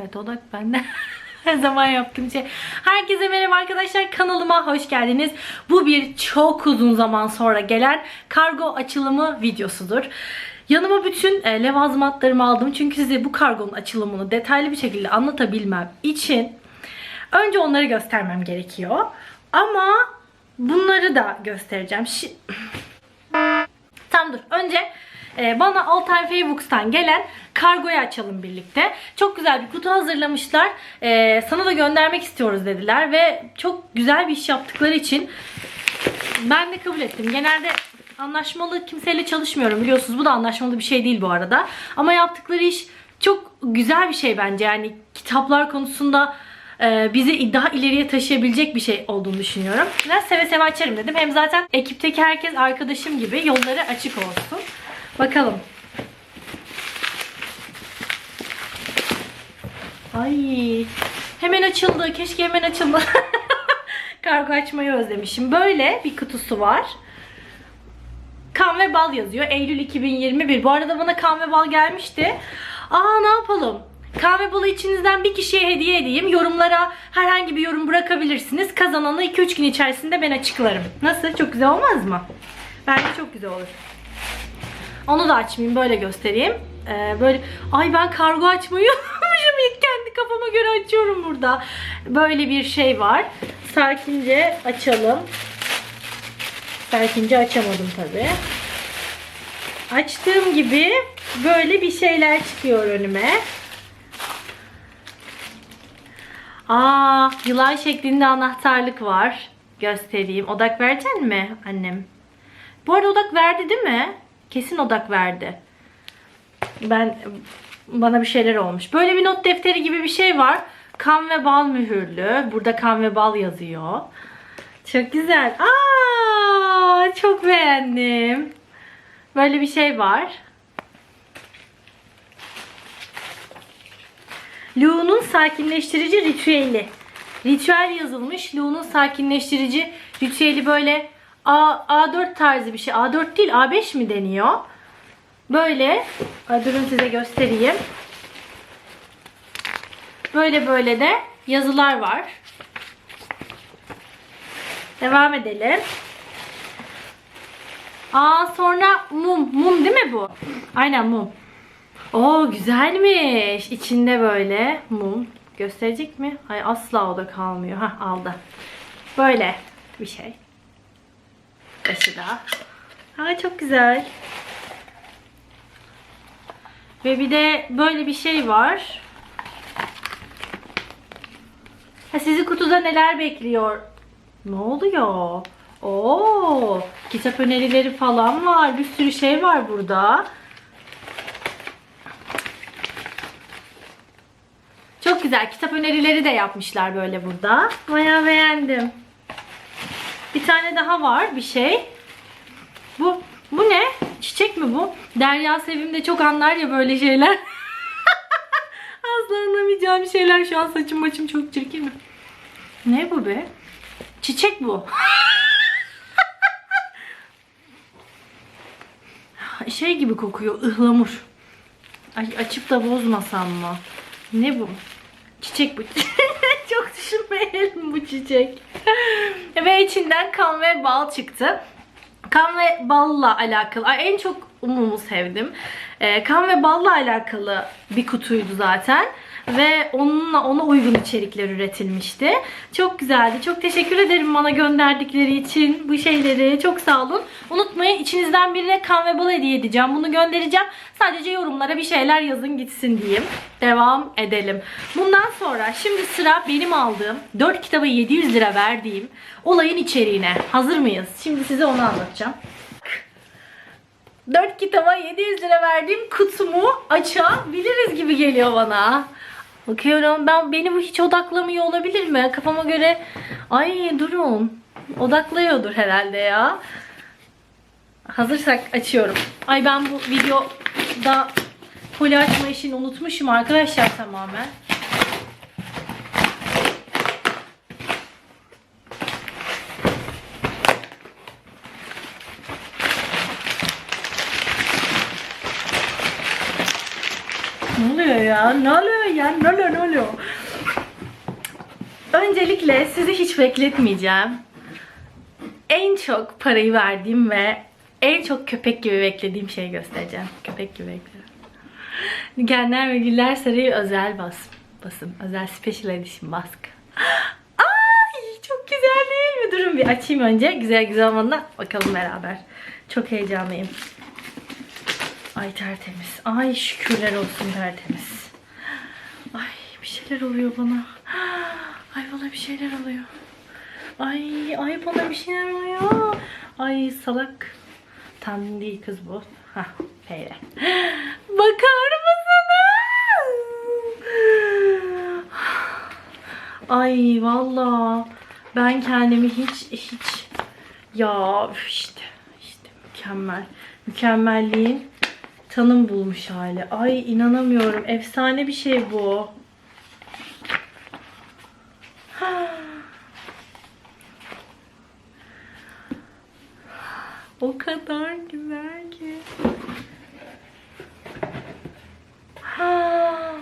Evet odak bende. Her zaman yaptığım şey. Herkese merhaba arkadaşlar. Kanalıma hoş geldiniz. Bu bir çok uzun zaman sonra gelen kargo açılımı videosudur. Yanıma bütün e, levazımatlarımı aldım. Çünkü size bu kargonun açılımını detaylı bir şekilde anlatabilmem için önce onları göstermem gerekiyor. Ama bunları da göstereceğim. Şi- Tamam dur. Önce bana Altay Facebooks'tan gelen kargoyu açalım birlikte. Çok güzel bir kutu hazırlamışlar. E, sana da göndermek istiyoruz dediler ve çok güzel bir iş yaptıkları için ben de kabul ettim. Genelde anlaşmalı kimseyle çalışmıyorum biliyorsunuz. Bu da anlaşmalı bir şey değil bu arada. Ama yaptıkları iş çok güzel bir şey bence. Yani kitaplar konusunda e, bizi daha ileriye taşıyabilecek bir şey olduğunu düşünüyorum. Ben seve seve açarım dedim. Hem zaten ekipteki herkes arkadaşım gibi yolları açık olsun. Bakalım. Ay hemen açıldı. Keşke hemen açıldı. Kargo açmayı özlemişim. Böyle bir kutusu var. Kan ve bal yazıyor. Eylül 2021. Bu arada bana kan ve bal gelmişti. Aa ne yapalım? Kan ve balı içinizden bir kişiye hediye edeyim. Yorumlara herhangi bir yorum bırakabilirsiniz. Kazananı 2-3 gün içerisinde ben açıklarım. Nasıl? Çok güzel olmaz mı? Bence çok güzel olur. Onu da açmayayım. Böyle göstereyim. Ee, böyle ay ben kargo açmayı unutmuşum. İlk kendi kafama göre açıyorum burada. Böyle bir şey var. Sakince açalım. Sakince açamadım tabi. Açtığım gibi böyle bir şeyler çıkıyor önüme. Aa, yılan şeklinde anahtarlık var. Göstereyim. Odak verecek mi annem? Bu arada odak verdi değil mi? Kesin odak verdi. Ben bana bir şeyler olmuş. Böyle bir not defteri gibi bir şey var. Kan ve bal mühürlü. Burada kan ve bal yazıyor. Çok güzel. Aa, çok beğendim. Böyle bir şey var. Lu'nun sakinleştirici ritüeli. Ritüel yazılmış. Lu'nun sakinleştirici ritüeli böyle A, A4 tarzı bir şey. A4 değil A5 mi deniyor? Böyle. Durun size göstereyim. Böyle böyle de yazılar var. Devam edelim. Aa sonra mum. Mum değil mi bu? Aynen mum. Oo güzelmiş. İçinde böyle mum. Gösterecek mi? Ay asla o da kalmıyor. Hah aldı. Böyle bir şey. Taşı da. Ha çok güzel. Ve bir de böyle bir şey var. Ha, sizi kutuda neler bekliyor? Ne oluyor? Oo, kitap önerileri falan var. Bir sürü şey var burada. Çok güzel. Kitap önerileri de yapmışlar böyle burada. Bayağı beğendim. Bir tane daha var bir şey. Bu bu ne? Çiçek mi bu? Derya Sevim de çok anlar ya böyle şeyler. Asla anlamayacağım şeyler. Şu an saçım maçım çok çirkin mi? Ne bu be? Çiçek bu. şey gibi kokuyor. ıhlamur. Ay açıp da bozmasam mı? Ne bu? Çiçek bu. Çok düşünmeyelim bu çiçek. ve içinden kan ve bal çıktı. Kan ve balla alakalı. Ay, en çok umumu sevdim. Ee, kan ve balla alakalı bir kutuydu zaten. Ve onunla ona uygun içerikler üretilmişti. Çok güzeldi. Çok teşekkür ederim bana gönderdikleri için bu şeyleri. Çok sağ olun. Unutmayın içinizden birine kan ve bal hediye edeceğim. Bunu göndereceğim. Sadece yorumlara bir şeyler yazın gitsin diyeyim. Devam edelim. Bundan sonra şimdi sıra benim aldığım 4 kitaba 700 lira verdiğim olayın içeriğine. Hazır mıyız? Şimdi size onu anlatacağım. 4 kitaba 700 lira verdiğim kutumu açabiliriz gibi geliyor bana. Bakıyorum ben beni bu hiç odaklamıyor olabilir mi? Kafama göre ay durun. Odaklıyordur herhalde ya. Hazırsak açıyorum. Ay ben bu videoda koli açma işini unutmuşum arkadaşlar tamamen. Ne oluyor ya? Ne oluyor yani lolo lolo. Öncelikle sizi hiç bekletmeyeceğim. En çok parayı verdiğim ve en çok köpek gibi beklediğim şeyi göstereceğim. Köpek gibi bekliyorum. Genler ve Güller Sarayı özel bas, basım. Özel special edition baskı. Ay çok güzel değil mi? Durun bir açayım önce. Güzel güzel olmadan bakalım beraber. Çok heyecanlıyım. Ay tertemiz. Ay şükürler olsun tertemiz. Bir şeyler oluyor bana. Ay bana bir şeyler oluyor. Ay ay bana bir şeyler oluyor. Ay salak. Tam değil kız bu. Hah peyle. Bakar mısınız? Ay valla ben kendimi hiç hiç ya işte işte mükemmel mükemmelliğin tanım bulmuş hali. Ay inanamıyorum. Efsane bir şey bu. O kadar güzel ki. Ha.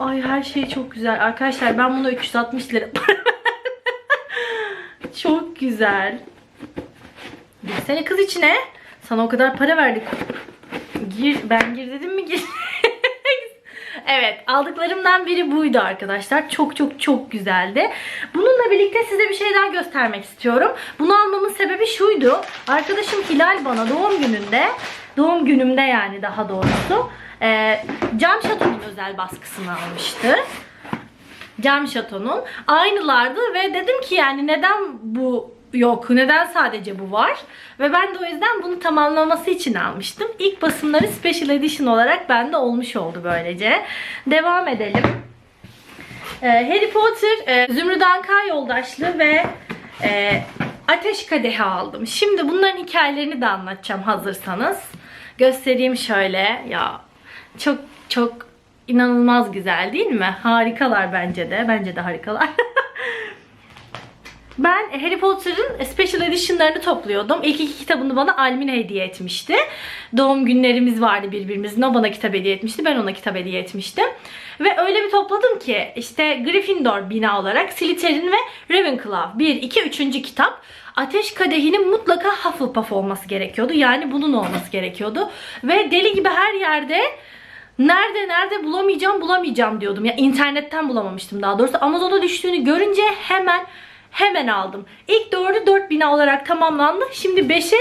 Ay her şey çok güzel. Arkadaşlar ben bunu 360 lira Çok güzel. Girsene kız içine. Sana o kadar para verdik. Gir, ben gir dedim mi gir. evet aldıklarımdan biri buydu arkadaşlar. Çok çok çok güzeldi. Bununla birlikte size bir şey daha göstermek istiyorum. Bunu almamın sebebi şuydu. Arkadaşım Hilal bana doğum gününde, doğum günümde yani daha doğrusu e, Cam Şato'nun özel baskısını almıştı. Cam Şato'nun aynılardı ve dedim ki yani neden bu yok, neden sadece bu var? Ve ben de o yüzden bunu tamamlaması için almıştım. İlk basımları Special Edition olarak bende olmuş oldu böylece. Devam edelim. Ee, Harry Potter, e, Zümrüt Anka yoldaşlığı ve e, Ateş Kadehi aldım. Şimdi bunların hikayelerini de anlatacağım hazırsanız. Göstereyim şöyle. Ya çok çok inanılmaz güzel değil mi? Harikalar bence de. Bence de harikalar. Ben Harry Potter'ın Special Edition'larını topluyordum. İlk iki kitabını bana Almin hediye etmişti. Doğum günlerimiz vardı birbirimizin. O bana kitap hediye etmişti. Ben ona kitap hediye etmiştim. Ve öyle bir topladım ki işte Gryffindor bina olarak Slytherin ve Ravenclaw 1, 2, 3. kitap. Ateş Kadehi'nin mutlaka Hufflepuff olması gerekiyordu. Yani bunun olması gerekiyordu. Ve deli gibi her yerde Nerede nerede bulamayacağım bulamayacağım diyordum. Ya internetten bulamamıştım daha doğrusu. Amazon'a düştüğünü görünce hemen hemen aldım. İlk 4'ü 4000 olarak tamamlandı. Şimdi 5'e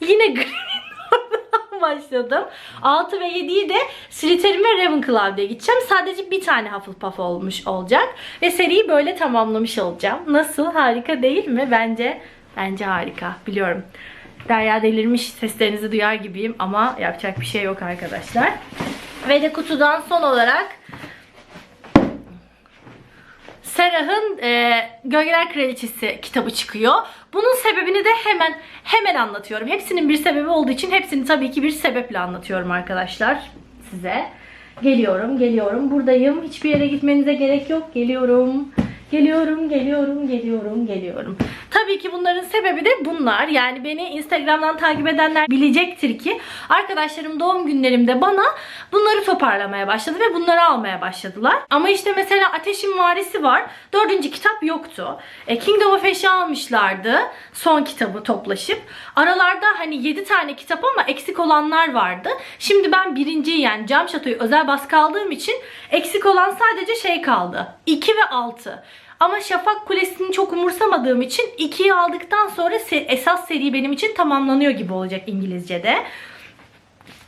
yine Gryffindor'dan başladım. 6 ve 7'yi de Slytherin ve Ravenclaw diye gideceğim. Sadece bir tane Hufflepuff olmuş olacak. Ve seriyi böyle tamamlamış olacağım. Nasıl? Harika değil mi? Bence bence harika. Biliyorum. Derya delirmiş seslerinizi duyar gibiyim ama yapacak bir şey yok arkadaşlar. Ve de kutudan son olarak Serah'ın e, Gölgeler Kraliçesi kitabı çıkıyor. Bunun sebebini de hemen hemen anlatıyorum. Hepsinin bir sebebi olduğu için hepsini tabii ki bir sebeple anlatıyorum arkadaşlar size. Geliyorum, geliyorum. Buradayım. Hiçbir yere gitmenize gerek yok. Geliyorum. Geliyorum, geliyorum, geliyorum, geliyorum. Tabii ki bunların sebebi de bunlar. Yani beni Instagram'dan takip edenler bilecektir ki arkadaşlarım doğum günlerimde bana bunları toparlamaya başladı ve bunları almaya başladılar. Ama işte mesela Ateşin Varisi var. Dördüncü kitap yoktu. E, Kingdom of Ash'i almışlardı. Son kitabı toplaşıp. Aralarda hani 7 tane kitap ama eksik olanlar vardı. Şimdi ben birinciyi yani Cam Şato'yu özel baskı aldığım için eksik olan sadece şey kaldı. 2 ve 6. Ama Şafak Kulesi'ni çok umursamadığım için 2'yi aldıktan sonra esas seri benim için tamamlanıyor gibi olacak İngilizce'de.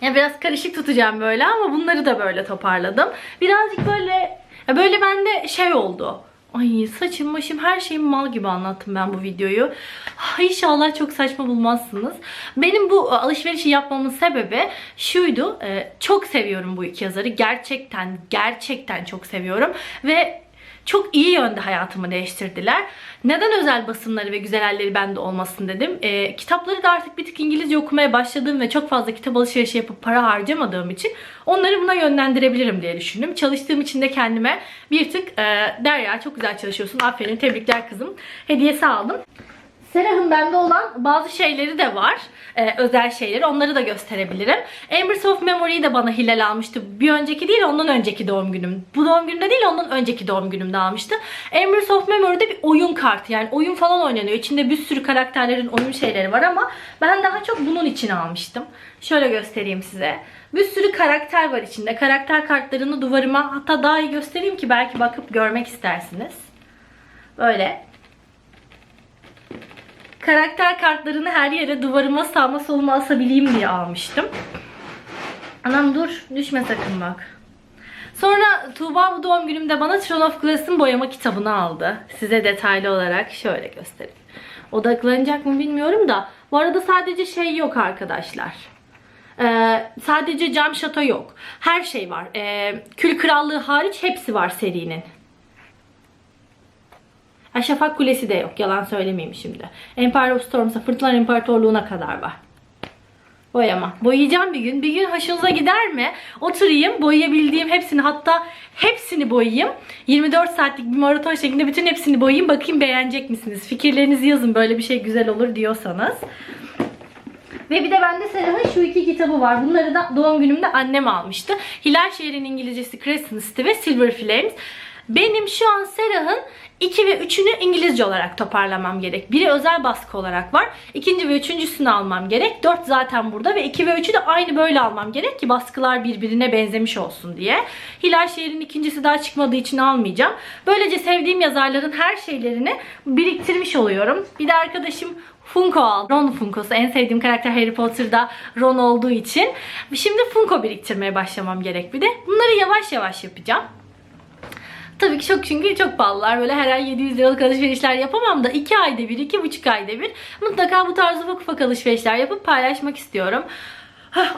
Ya biraz karışık tutacağım böyle ama bunları da böyle toparladım. Birazcık böyle ya böyle bende şey oldu. Ay saçım başım her şeyim mal gibi anlattım ben bu videoyu. Ah, İnşallah çok saçma bulmazsınız. Benim bu alışverişi yapmamın sebebi şuydu. Ee, çok seviyorum bu iki yazarı. Gerçekten gerçekten çok seviyorum. Ve çok iyi yönde hayatımı değiştirdiler. Neden özel basımları ve güzel halleri bende olmasın dedim. Ee, kitapları da artık bir tık İngilizce okumaya başladığım ve çok fazla kitap alışverişi yapıp para harcamadığım için onları buna yönlendirebilirim diye düşündüm. Çalıştığım için de kendime bir tık e, Derya çok güzel çalışıyorsun aferin tebrikler kızım hediyesi aldım. Serah'ın bende olan bazı şeyleri de var. Ee, özel şeyleri. Onları da gösterebilirim. Embers of Memory'yi de bana Hilal almıştı. Bir önceki değil ondan önceki doğum günüm. Bu doğum günümde değil ondan önceki doğum günümde almıştı. Embers of Memory'de bir oyun kartı. Yani oyun falan oynanıyor. İçinde bir sürü karakterlerin oyun şeyleri var ama ben daha çok bunun için almıştım. Şöyle göstereyim size. Bir sürü karakter var içinde. Karakter kartlarını duvarıma hatta daha iyi göstereyim ki belki bakıp görmek istersiniz. Böyle karakter kartlarını her yere duvarıma sağma soluma asabileyim diye almıştım. Anam dur düşme sakın bak. Sonra Tuğba bu doğum günümde bana Throne of Glass'ın boyama kitabını aldı. Size detaylı olarak şöyle göstereyim. Odaklanacak mı bilmiyorum da. Bu arada sadece şey yok arkadaşlar. Ee, sadece cam şato yok. Her şey var. Ee, Kül Krallığı hariç hepsi var serinin. Ha, Şafak Kulesi de yok. Yalan söylemeyeyim şimdi. Empire of Storms'a, Fırtınalar İmparatorluğu'na kadar var. Boyama. Boyayacağım bir gün. Bir gün hoşunuza gider mi? Oturayım, boyayabildiğim hepsini hatta hepsini boyayayım. 24 saatlik bir maraton şeklinde bütün hepsini boyayayım. Bakayım beğenecek misiniz? Fikirlerinizi yazın böyle bir şey güzel olur diyorsanız. Ve bir de bende Serah'ın şu iki kitabı var. Bunları da doğum günümde annem almıştı. Hilal Şehir'in İngilizcesi Crescent City ve Silver Flames. Benim şu an Serah'ın 2 ve 3'ünü İngilizce olarak toparlamam gerek. Biri özel baskı olarak var. İkinci ve üçüncüsünü almam gerek. 4 zaten burada ve 2 ve 3'ü de aynı böyle almam gerek ki baskılar birbirine benzemiş olsun diye. Hilal Şehir'in ikincisi daha çıkmadığı için almayacağım. Böylece sevdiğim yazarların her şeylerini biriktirmiş oluyorum. Bir de arkadaşım Funko aldım. Ron Funko'su. En sevdiğim karakter Harry Potter'da Ron olduğu için. Şimdi Funko biriktirmeye başlamam gerek bir de. Bunları yavaş yavaş yapacağım. Tabii ki çok çünkü çok pahalılar. Böyle her ay 700 liralık alışverişler yapamam da 2 ayda bir, 2,5 ayda bir mutlaka bu tarz ufak ufak alışverişler yapıp paylaşmak istiyorum.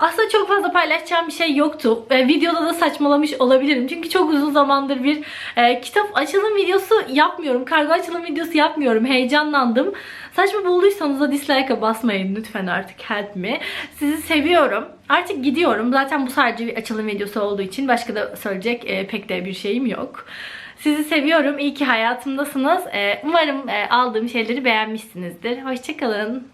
Aslında çok fazla paylaşacağım bir şey yoktu. E, videoda da saçmalamış olabilirim. Çünkü çok uzun zamandır bir e, kitap açılım videosu yapmıyorum. Kargo açılım videosu yapmıyorum. Heyecanlandım. Saçma bulduysanız da dislike'a basmayın lütfen artık help me. Sizi seviyorum. Artık gidiyorum. Zaten bu sadece bir açılım videosu olduğu için başka da söyleyecek e, pek de bir şeyim yok. Sizi seviyorum. İyi ki hayatımdasınız. E, umarım e, aldığım şeyleri beğenmişsinizdir. Hoşçakalın.